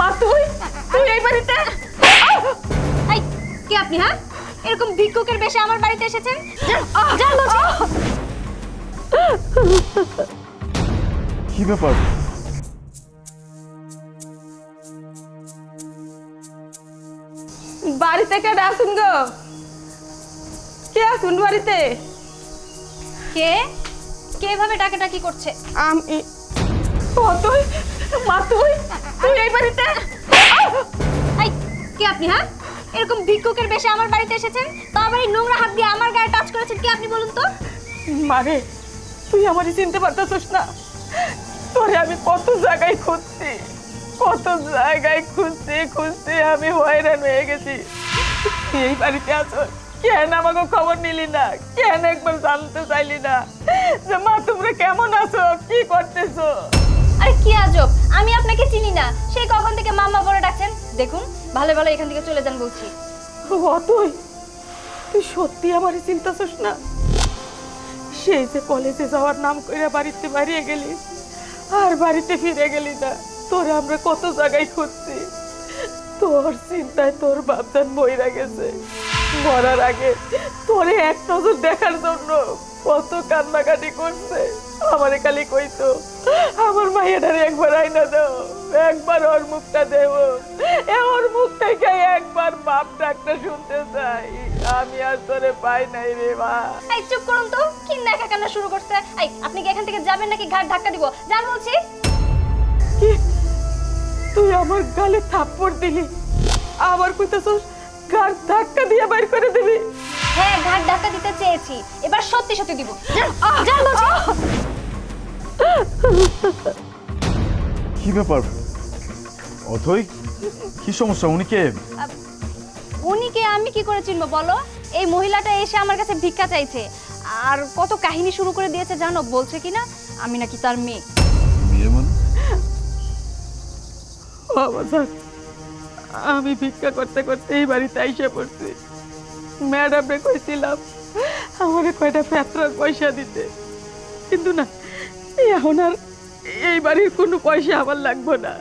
মা তুই তুই এই বাড়িতে? এই কে আপনি হ্যাঁ? এরকম ভিক্ষুকের বেশে আমার বাড়িতে এসেছেন? যান বলছি কি ব্যাপার? বাড়িতে কে আসুন গো? কে আসুন বাড়িতে? কে? কে এভাবে ডাকাডাকি করছে? আমি মা তুই। তুই এই বাড়িতে? এই কে আপনি হ্যাঁ? এরকম ভিক্ষুকের বেশে আমার বাড়িতে এসেছেন? তো আবার এই নোংরা হাত দিয়ে আমার গায়ে টাচ করেছেন কি আপনি বলুন তো? মারে তুই আমারই চিনতে পারতেছিস না। তোরে আমি কত জায়গায় খুঁজছি কত জায়গায় খুঁজছি খুঁজছি আমি হয়রান হয়ে গেছি। এই বাড়িতে আছো কেন আমাকে খবর নিলি না? কেন একবার জানতে চাইলি না? যে মা তোমরা কেমন আছো? কি করতেছো? আরে কি আজব! আমি আপনাকে চিনি না। সেই কখন থেকে মাম্মা বলে ডাকছেন? দেখুন, ভালো ভালো এখান থেকে চলে যান বলছি। ও তুই সত্যি আমারই চিন্তাছিস না? সেই যে কলেজে যাওয়ার নাম করে বাড়িতে বাড়িয়ে গেলি, আর বাড়িতে ফিরে গেলি না। তোর আমরা কত জায়গায় খুঁজছি। তোর চিন্তায় তোর বাপদান বইরা গেছে। মরার আগে তোরে এক নজর দেখার জন্য। কত কান্নাকাটি করছে। আমারে খালি কইতো আমার মায়েরারে একবার আইনা দাও একবার ওর মুখটা দেব। এ ওর মুখ থেকে একবার বাপ ডাকটা শুনতে চাই। আমি আর তোরে পাই নাই রে মা। এই চুপ করুন তো কি দেখা কান্না শুরু করছে? এই আপনি কি এখান থেকে যাবেন নাকি ঘাট ধাক্কা দিব? যান বলছি। তুই আমার গালে থাপ্পড় দিলি। আবার কইতেছস গার ধাক্কা দিয়ে বাইর করে দিবি। হ্যাঁ ঘাট ধাক্কা দিতে চেয়েছি। এবার সত্যি সত্যি দিব। বলছি কি ব্যাপার? অথই কি সমস্যা? উনি কে? উনিকে আমি কি করে চিনবো বলো? এই মহিলাটা এসে আমার কাছে ভিক্ষা চাইছে। আর কত কাহিনী শুরু করে দিয়েছে জানো? বলছে কিনা? আমি নাকি তার মেয়ে। মেয়ে মানে? বাজার আমি ভিক্ষা করতে করতে এই বাড়িতে আইসা পড়ছি। ম্যাডামরে কইছিলাম আমারে কয়টা ফেতরার পয়সা দিতে। কিন্তু না এখন আর এই বাড়ির কোনো পয়সা আমার লাগবো না।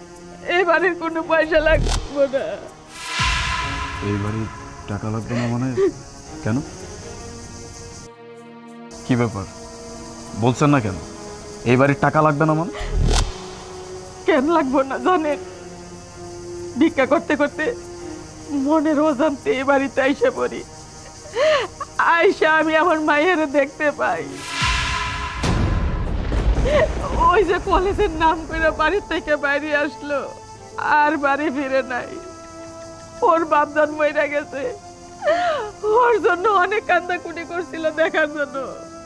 এই বাড়ির কোনো পয়সা লাগবো না। এই বাড়ি টাকা লাগবে না মানে? কেন? কি ব্যাপার? বলছেন না কেন? এই বাড়ির টাকা লাগবে না মানে? কেন লাগবো না জানেন? ভিক্ষা করতে করতে মনের অজান্তে এ বাড়িতে আইসা পড়ি। আইসা আমি আমার মায়ের দেখতে পাই। ওই যে কলেজের নাম করে বাড়ির থেকে বাইরে আসলো, আর বাড়ি ফিরে নাই। ওর বাপদান মইরা গেছে। ওর জন্য অনেক কান্দাকুটি করছিল দেখার জন্য,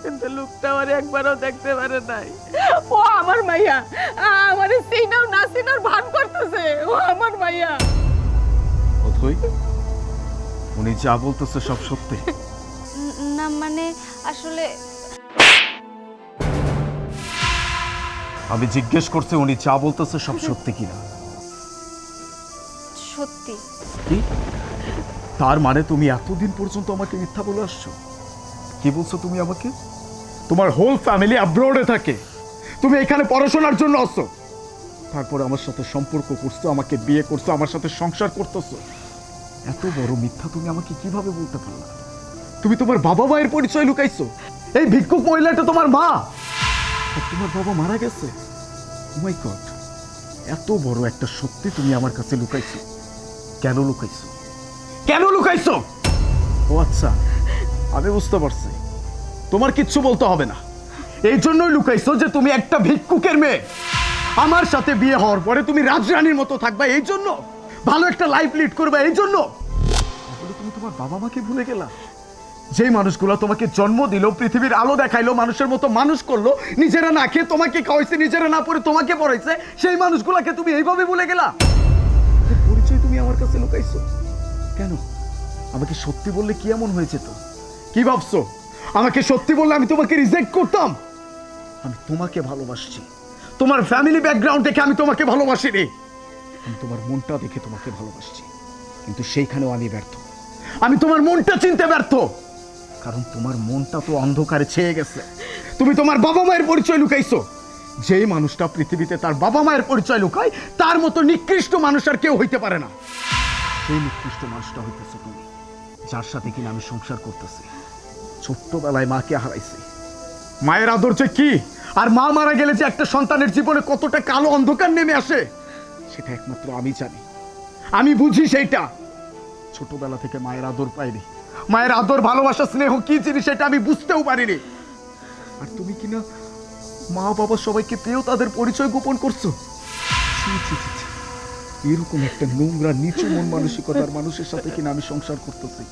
কিন্তু লোকটা আর একবারও দেখতে পারে নাই। ও আমার মাইয়া, আমার সিনাও না সিনার ভান করতেছে। উনি যা বলতেছে সব সত্যি। না মানে আসলে আমি জিজ্ঞেস করছি উনি যা বলতেছে সব সত্যি কিনা। সত্যি। কি? তার মানে তুমি এতদিন পর্যন্ত আমাকে মিথ্যা বলে আসছো? কি বলছো তুমি আমাকে? তোমার হোল ফ্যামিলি অ্যাব্রোডে থাকে। তুমি এখানে পড়াশোনার জন্য আসছো। তারপরে আমার সাথে সম্পর্ক করছ আমাকে বিয়ে করছ আমার সাথে সংসার করতেছো। এত বড় মিথ্যা তুমি আমাকে কীভাবে বলতে পারলা? তুমি তোমার বাবা মায়ের পরিচয় লুকাইছো। এই ভিক্ষুক মহিলাটা তোমার মা। তোমার বাবা মারা গেছে? মাই গড এত বড় একটা সত্যি তুমি আমার কাছে লুকাইছো। কেন লুকাইছো? কেন লুকাইছো? ও আচ্ছা আমি বুঝতে পারছি। তোমার কিচ্ছু বলতে হবে না। এই জন্যই লুকাইছো যে তুমি একটা ভিক্ষুকের মেয়ে। আমার সাথে বিয়ে হওয়ার পরে তুমি রাজরানীর মতো থাকবা এই জন্য। ভালো একটা লাইফ লিড করবে এই জন্য। তাহলে তুমি তোমার বাবা মাকে ভুলে গেলা? যেই মানুষগুলো তোমাকে জন্ম দিল পৃথিবীর আলো দেখাইলো মানুষের মতো মানুষ করল নিজেরা না খেয়ে তোমাকে খাওয়াইছে নিজেরা না পড়ে তোমাকে পড়াইছে সেই মানুষগুলোকে তুমি এইভাবে ভুলে গেলা? পরিচয় তুমি আমার কাছে লুকাইছো। কেন? আমাকে সত্যি বললে কি এমন হয়েছে তো? কি ভাবছ? আমাকে সত্যি বললে আমি তোমাকে রিজেক্ট করতাম? আমি তোমাকে ভালোবাসছি। তোমার ফ্যামিলি ব্যাকগ্রাউন্ড দেখে আমি তোমাকে ভালোবাসি রে আমি তোমার মনটা দেখে তোমাকে ভালোবাসছি। কিন্তু সেইখানেও আমি ব্যর্থ। আমি তোমার মনটা চিনতে ব্যর্থ। কারণ তোমার মনটা তো অন্ধকারে ছেয়ে গেছে। তুমি তোমার বাবা মায়ের পরিচয় লুকাইছো। যেই মানুষটা পৃথিবীতে তার বাবা মায়ের পরিচয় লুকায়, তার মতো নিকৃষ্ট মানুষ আর কেউ হইতে পারে না। সেই নিকৃষ্ট মানুষটা হইতেছে তুমি, যার সাথে কিনা আমি সংসার করতেছি। ছোট্টবেলায় মাকে হারাইছি। মায়ের আদর যে কি? আর মা মারা গেলে যে একটা সন্তানের জীবনে কতটা কালো অন্ধকার নেমে আসে? সেটা একমাত্র আমি জানি। আমি বুঝি সেইটা। ছোটবেলা থেকে মায়ের আদর পাইনি। মায়ের আদর, ভালোবাসা, স্নেহ, কি জিনিস সেটা আমি বুঝতেও পারিনি। আর তুমি কিনা মা বাবা সবাইকে পেয়েও তাদের পরিচয় গোপন করছ। এরকম একটা নোংরা, নিচু মন মানসিকতার মানুষের সাথে কিনা আমি সংসার করতেছি।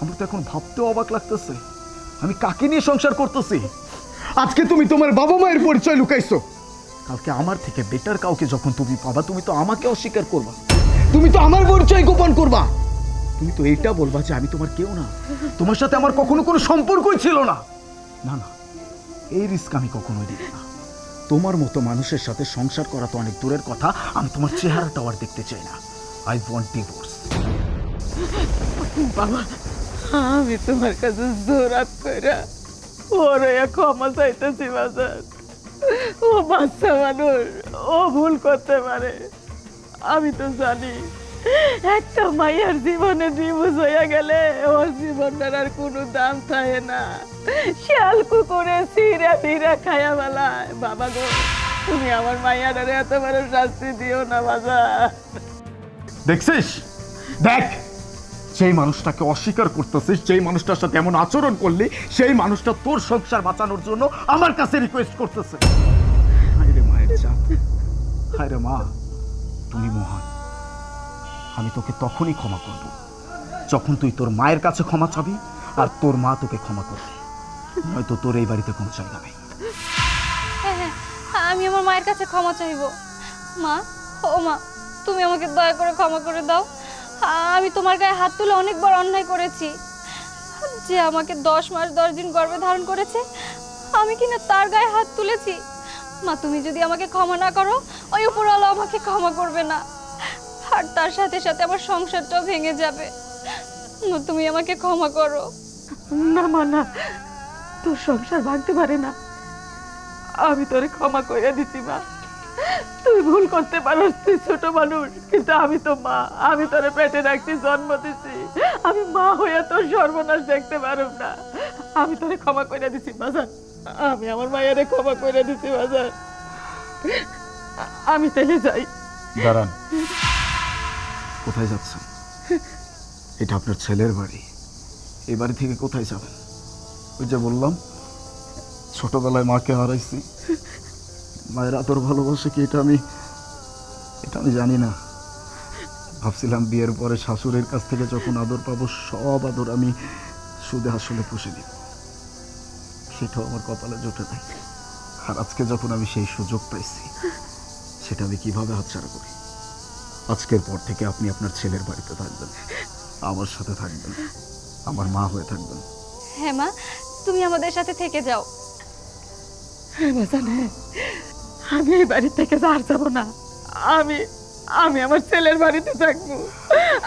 আমার তো এখন ভাবতেও অবাক লাগতেছে। আমি কাকে নিয়ে সংসার করতেছি? আজকে তুমি তোমার বাবা মায়ের পরিচয় লুকাইছো। কালকে আমার থেকে বেটার কাউকে যখন তুমি পাবা তুমি তো আমাকে অস্বীকার করবা। তুমি তো আমার পরিচয় গোপন করবা। তুমি তো এইটা বলবা যে আমি তোমার কেউ না। তোমার সাথে আমার কখনো কোনো সম্পর্কই ছিল না। না না এই রিস্ক আমি কখনোই দিব না। তোমার মতো মানুষের সাথে সংসার করা তো অনেক দূরের কথা। আমি তোমার চেহারাটাও আর দেখতে চাই না। আই ওয়ান্ট ডিভোর্স বাবা আমি তোমার কাছে জোরাত করে ওর ক্ষমা চাইতেছি বাজার। ও বাচ্চা মানুষ, ও ভুল করতে পারে। আমি তো জানি, একটা মাইয়ার জীবনে ডিভোর্স হইয়া গেলে ওর জীবনটার আর কোনো দাম থাকে না। শিয়াল কুকুরে সিরা ফিরা খায়া বেলায় বাবা গো, তুমি আমার মাইয়াটারে এত বড় শাস্তি দিও না বাজার দেখছিস? দেখ। সেই মানুষটাকে অস্বীকার করতেছিস, যেই মানুষটার সাথে এমন আচরণ করলি, সেই মানুষটা তোর সংসার বাঁচানোর জন্য আমার কাছে রিকোয়েস্ট করতেছে। রে মায়ের রে মা, তুমি মহান। আমি তোকে তখনই ক্ষমা করব, যখন তুই তোর মায়ের কাছে ক্ষমা চাবি আর তোর মা তোকে ক্ষমা করবে। নয়তো তোর এই বাড়িতে কোনো জায়গা নেই। হ্যাঁ আমি আমার মায়ের কাছে ক্ষমা চাইব। মা, ও মা, তুমি আমাকে দয়া করে ক্ষমা করে দাও। আমি তোমার গায়ে হাত তুলে অনেকবার অন্যায় করেছি। যে আমাকে দশ মাস, দশ দিন গর্ভে ধারণ করেছে, আমি কিনা তার গায়ে হাত তুলেছি? মা, তুমি যদি আমাকে ক্ষমা না করো, ওই উপরওয়ালা আমাকে ক্ষমা করবে না। আর তার সাথে সাথে আমার সংসারটাও ভেঙে যাবে। তুমি আমাকে ক্ষমা করো। না, মা, না। তোর সংসার ভাঙতে পারে না। আমি তোরে ক্ষমা করে দিছি, মা। তুই ভুল করতে পারস, তুই ছোট মানুষ, কিন্তু আমি তো মা, আমি তোরে পেটে রাখছি জন্ম দিছি। আমি মা হইয়া তোর সর্বনাশ দেখতে পারব না। আমি তোরে ক্ষমা করে দিছি, বাজান। আমি আমার মায়েরে ক্ষমা করে দিছি, বাজান। আমি তাহলে যাই। দাঁড়ান। কোথায় যাচ্ছেন? এটা আপনার ছেলের বাড়ি। এই বাড়ি থেকে কোথায় যাবেন? ওই যে বললাম, ছোটবেলায় মাকে হারাইছি। মায়ের আদর ভালোবাসে কি এটা আমি এটা আমি জানি না। ভাবছিলাম বিয়ের পরে শাশুড়ির কাছ থেকে যখন আদর পাবো সব আদর আমি সুদে আসলে পুষে দিব সেটাও আমার কপালে জোটে নাই। আর আজকে যখন আমি সেই সুযোগ পাইছি সেটা আমি কীভাবে হাতছাড়া করি? আজকের পর থেকে আপনি আপনার ছেলের বাড়িতে থাকবেন। আমার সাথে থাকবেন। আমার মা হয়ে থাকবেন। হ্যাঁ মা তুমি আমাদের সাথে থেকে যাও। হ্যাঁ বাজান হ্যাঁ আমি এই বাড়ি থেকে আর যাব না। আমি আমি আমার ছেলের বাড়িতে থাকব।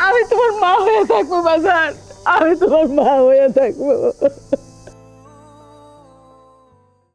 আমি তোমার মা হয়ে থাকব, বাজার। আমি তোমার মা হয়ে থাকব।